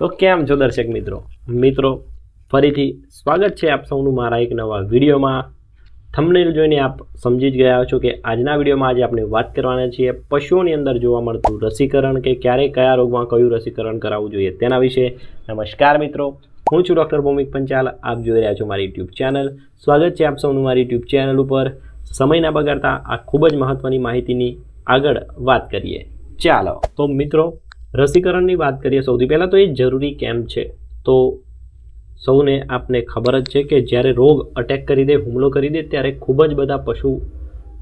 તો કેમ છો દર્શક મિત્રો? મિત્રો, ફરીથી સ્વાગત છે આપ સૌનું મારા એક નવા વિડીયોમાં. થંબનેલ જોઈને આપ સમજી જ ગયા છો કે આજના વિડીયોમાં આજે આપણે વાત કરવાના છીએ પશુઓની અંદર જોવા મળતું રસીકરણ કે ક્યારે કયા રોગમાં કયું રસીકરણ કરાવવું જોઈએ તેના વિશે. નમસ્કાર મિત્રો, હું છું ડૉક્ટર ભૌમિક પંચાલ, આપ જોઈ રહ્યા છો મારી યુટ્યુબ ચેનલ. સ્વાગત છે આપ સૌનું મારી યુટ્યુબ ચેનલ ઉપર. સમય ના બગાડતા આ ખૂબ જ મહત્ત્વની માહિતીની આગળ વાત કરીએ. ચાલો, તો મિત્રો રસીકરણની વાત કરીએ સૌથી પહેલાં તો એ જરૂરી કેમ છે. તો સૌને આપને ખબર જ છે કે જ્યારે રોગ અટેક કરી દે, હુમલો કરી દે, ત્યારે ખૂબ જ બધા પશુ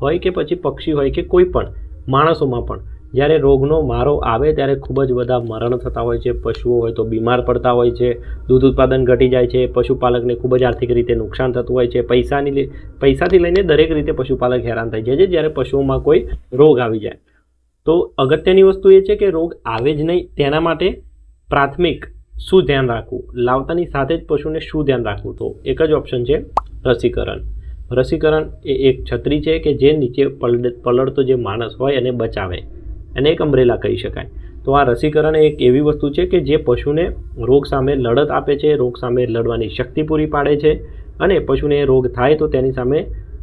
હોય કે પછી પક્ષી હોય કે કોઈ પણ, માણસોમાં પણ, જ્યારે રોગનો મારો આવે ત્યારે ખૂબ જ બધા મરણ થતા હોય છે, પશુઓ હોય તો બીમાર પડતા હોય છે, દૂધ ઉત્પાદન ઘટી જાય છે, પશુપાલકને ખૂબ જ આર્થિક રીતે નુકસાન થતું હોય છે, પૈસાની પૈસાથી લઈને દરેક રીતે પશુપાલક હેરાન થાય છે જ્યારે પશુઓમાં કોઈ રોગ આવી જાય. તો અગત્યની વસ્તુ એ છે કે રોગ આવે જ નહીં, તેના માટે પ્રાથમિક શું ધ્યાન રાખવું? લાવતાની સાથે જ પશુને શું ધ્યાન રાખવું? તો એક જ ઓપ્શન છે રસીકરણ. રસીકરણ એ એક છત્રી છે કે જે નીચે પલળતો જે માણસ હોય એને બચાવે. એને એક અમ્બ્રેલા કહી શકાય. તો આ રસીકરણ એક એવી વસ્તુ છે કે જે પશુને રોગ સામે લડત આપે છે, રોગ સામે લડવાની શક્તિ પૂરી પાડે છે અને પશુને રોગ થાય તો તેની સામે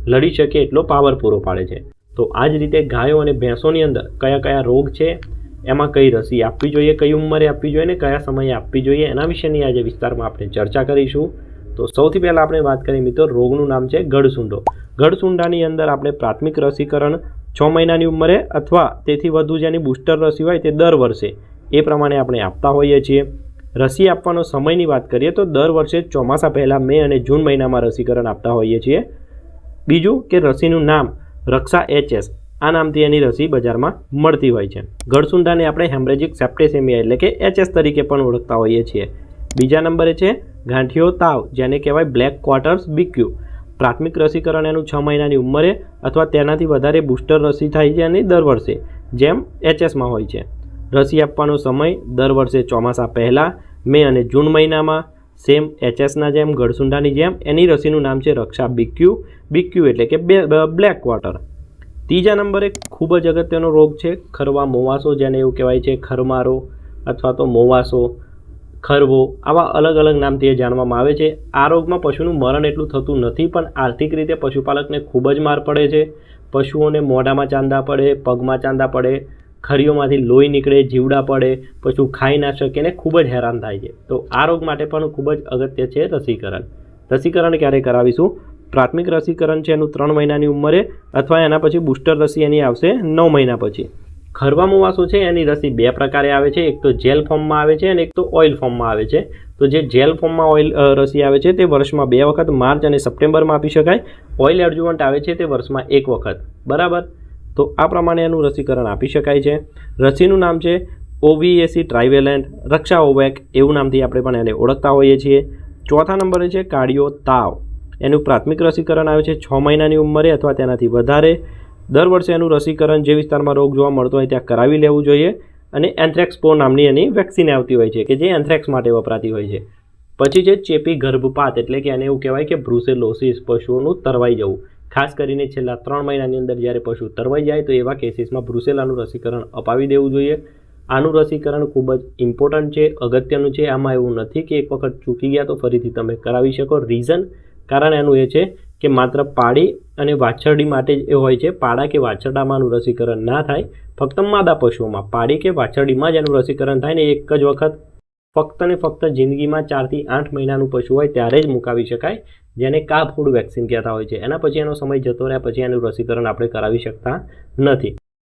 લડી શકે એટલો પાવર પૂરો પાડે છે. તો આ જ રીતે ગાયો અને ભેંસોની અંદર કયા કયા રોગ છે, એમાં કઈ રસી આપવી જોઈએ, કઈ ઉંમરે આપવી જોઈએ અને કયા સમયે આપવી જોઈએ, એના વિશેની આજે વિસ્તારમાં આપણે ચર્ચા કરીશું. તો સૌથી પહેલાં આપણે વાત કરીએ મિત્રો, રોગનું નામ છે ગળસુંડો. ગળસુંડાની અંદર આપણે પ્રાથમિક રસીકરણ છ મહિનાની ઉંમરે અથવા તેથી વધુ જેની બુસ્ટર રસી હોય તે દર વર્ષે એ પ્રમાણે આપણે આપતા હોઈએ છીએ. રસી આપવાનો સમયની વાત કરીએ તો દર વર્ષે ચોમાસા પહેલાં મે અને જૂન મહિનામાં રસીકરણ આપતા હોઈએ છીએ. બીજું કે રસીનું નામ રક્ષા એચએસ. આ નામથી એની રસી બજારમાં મળતી હોય છે. ગળસુંડાને આપણે હેમરેજિક સેપ્ટેસેમિયા એટલે કે એચએસ તરીકે પણ ઓળખતા હોઈએ છીએ. બીજા નંબરે છે, ગાંઠિયો તાવ, જેને કહેવાય બ્લેક ક્વાર્ટર્સ બીક્યુ પ્રાથમિક રસીકરણ એનું છ મહિનાની ઉંમરે અથવા તેનાથી વધારે બુસ્ટર રસી થાય છે અને દર વર્ષે, જેમ એચએસમાં હોય છે. રસી આપવાનો સમય દર વર્ષે ચોમાસા પહેલાં, મે અને જૂન મહિનામાં સેમ એચએસના જેમ ગળસુંડાની જેમ, એની રસીનું નામ છે રક્ષા બીક્યુ બીક્યુ એટલે કે બ્લેક વોટર. ત્રીજા નંબરે ખૂબ જ અગત્યનો રોગ છે ખરવા મોવાસો, જેને એવું કહેવાય છે ખરમારો અથવા તો મોવાસો, ખરવો, આવા અલગ અલગ નામથી એ જાણવામાં આવે છે. આ રોગમાં પશુનું મરણ એટલું થતું નથી, પણ આર્થિક રીતે પશુપાલકને ખૂબ જ માર પડે છે. પશુઓને મોઢામાં ચાંદા પડે, પગમાં ચાંદા પડે ખરીઓમાંથી લોહી નીકળે, જીવડા પડે, પશુ ખાઈ ના શકે ને ખૂબ જ હેરાન થાય છે. તો આ રોગ માટે પણ ખૂબ જ અગત્ય છે રસીકરણ. રસીકરણ ક્યારે કરાવીશું? પ્રાથમિક રસીકરણ છે એનું ત્રણ મહિનાની ઉંમરે અથવા એના પછી બુસ્ટર રસી એની આવશે નવ મહિના પછી. ખરવા મુવાસો છે, એની રસી બે પ્રકારે આવે છે. એક તો જેલ ફોર્મમાં આવે છે અને એક તો ઓઇલ ફોર્મમાં આવે છે. તો જે જેલ ફોર્મમાં ઓઇલ રસી આવે છે તે વર્ષમાં બે વખત, માર્ચ અને સપ્ટેમ્બરમાં આપી શકાય. ઓઇલ એડજુવન્ટ આવે છે તે વર્ષમાં એક વખત. બરાબર? તો આ પ્રમાણે એનું રસીકરણ આપી શકાય છે. રસીનું નામ છે ઓવીએસી ટ્રાઇવેલેન્ટ રક્ષા ઓવેક એવું નામથી આપણે પણ એને ઓળખતા હોઈએ છીએ. ચોથા નંબરે છે કાળીઓ તાવ. એનું પ્રાથમિક રસીકરણ આવે છે છ મહિનાની ઉંમરે અથવા તેનાથી વધારે. દર વર્ષે એનું રસીકરણ જે વિસ્તારમાં રોગ જોવા મળતો હોય ત્યાં કરાવી લેવું જોઈએ અને એન્થ્રેક્સ પો નામની એની વેક્સિન આવતી હોય છે કે જે એન્થ્રેક્સ માટે વપરાતી હોય છે. પછી છે ચેપી ગર્ભપાત એટલે કે એને એવું કહેવાય કે બ્રુસેલોસિસ પશુઓનું તરવાઈ જવું. ખાસ કરીને છેલ્લા ત્રણ મહિનાની અંદર જ્યારે પશુ તરવાઈ જાય તો એવા કેસીસમાં બ્રુસેલાનું રસીકરણ અપાવી દેવું જોઈએ. આનું રસીકરણ ખૂબ જ ઇમ્પોર્ટન્ટ છે, અગત્યનું છે. આમાં એવું નથી કે એક વખત ચૂકી ગયા તો ફરીથી તમે કરાવી શકો. રીઝન કારણ એનું એ છે કે માત્ર પાડી અને વાછરડી માટે જ એ હોય છે. પાડા કે વાછરડામાંનું રસીકરણ ના થાય. ફક્ત માદા પશુઓમાં, પાડી કે વાછરડીમાં જ એનું રસીકરણ થાય ને એક જ વખત ફક્ત ને ફક્ત જિંદગીમાં ચારથી આઠ મહિનાનું પશુ હોય ત્યારે જ મુકાવી શકાય. જેને કા ફૂડ વેક્સિન કહેતા હોય છે. એના પછી એનો સમય જતો રહ્યા, પછી એનું રસીકરણ આપણે કરાવી શકતા નથી.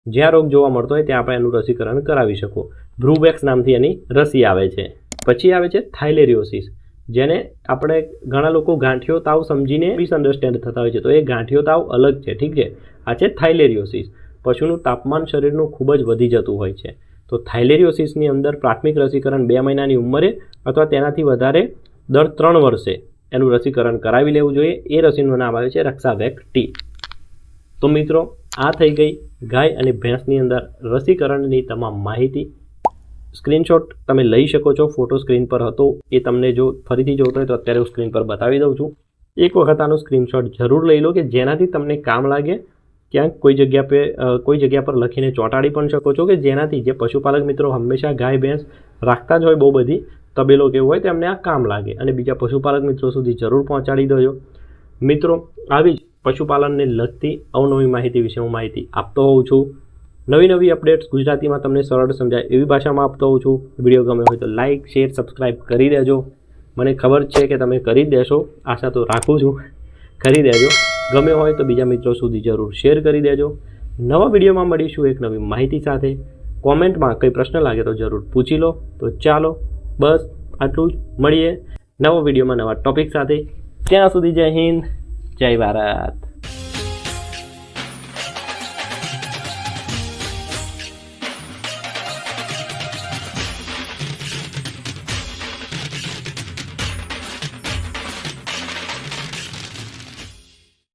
જ્યાં રોગ જોવા મળતો હોય, ત્યાં આપણે એનું રસીકરણ કરાવી શકો. બ્રુવેક્સ નામથી એની રસી આવે છે. પછી આવે છે થાઇલેરિયોસિસ, જેને આપણે ઘણા લોકો ગાંઠિયો તાવ સમજીને મિસઅન્ડરસ્ટેન્ડ થતા હોય છે. તો એ ગાંઠિયો તાવ અલગ છે, ઠીક છે? આ છે થાઇલેરિયોસિસ. પશુનું તાપમાન શરીરનું ખૂબ જ વધી જતું હોય છે. તો થાઇલેરિયોસિસની અંદર પ્રાથમિક રસીકરણ બે મહિનાની ઉંમરે અથવા તેનાથી વધારે દર ત્રણ વર્ષે. એનું રસીકરણ કરાવી લેવું જોઈએ. એ રસીનું નામ આવે છે રક્ષાવેક ટી. તો મિત્રો, આ થઈ ગઈ ગાય અને ભેંસની અંદર રસીકરણની તમામ માહિતી. સ્ક્રીનશોટ તમે લઈ શકો છો. ફોટો સ્ક્રીન પર હતો. એ તમને જો ફરીથી જોતો હોય તો અત્યારે હું સ્ક્રીન પર બતાવી દઉં છું. એક વખત આનો સ્ક્રીનશોટ જરૂર લઈ લો કે જેનાથી તમને કામ લાગે. ક્યાંક કોઈ જગ્યા પે કોઈ જગ્યા પર લખીને ચોંટાડી પણ શકો છો કે જેનાથી જે પશુપાલક મિત્રો હંમેશા ગાય, ભેંસ રાખતા જ હોય બહુ બધી તબેલો કેવું હોય તેમને આ કામ લાગે અને બીજા પશુપાલક મિત્રો સુધી જરૂર પહોંચાડી દેજો. મિત્રો, આવી જ પશુપાલનને લગતી અવનવી માહિતી વિશે હું માહિતી આપતો હોઉં છું. નવી નવી અપડેટ્સ ગુજરાતીમાં તમને સરળ સમજાય એવી ભાષામાં આપતો હોઉં છું. વીડિયો ગમે હોય તો લાઇક શેર સબસ્ક્રાઈબ કરી દેજો. મને ખબર છે કે તમે કરી દેશો. આશા તો રાખું છું. કરી દેજો. ગમે હોય તો બીજા મિત્રો સુધી જરૂર શેર કરી દેજો. નવા વિડીયોમાં મળીશું એક નવી માહિતી સાથે. કોમેન્ટમાં કંઈ પ્રશ્ન લાગે તો જરૂર પૂછી લો. તો ચાલો બસ, આટલું જ. મળીએ નવો વિડીયોમાં નવા ટોપિક સાથે. ત્યાં સુધી જય હિન્દ, જય ભારત.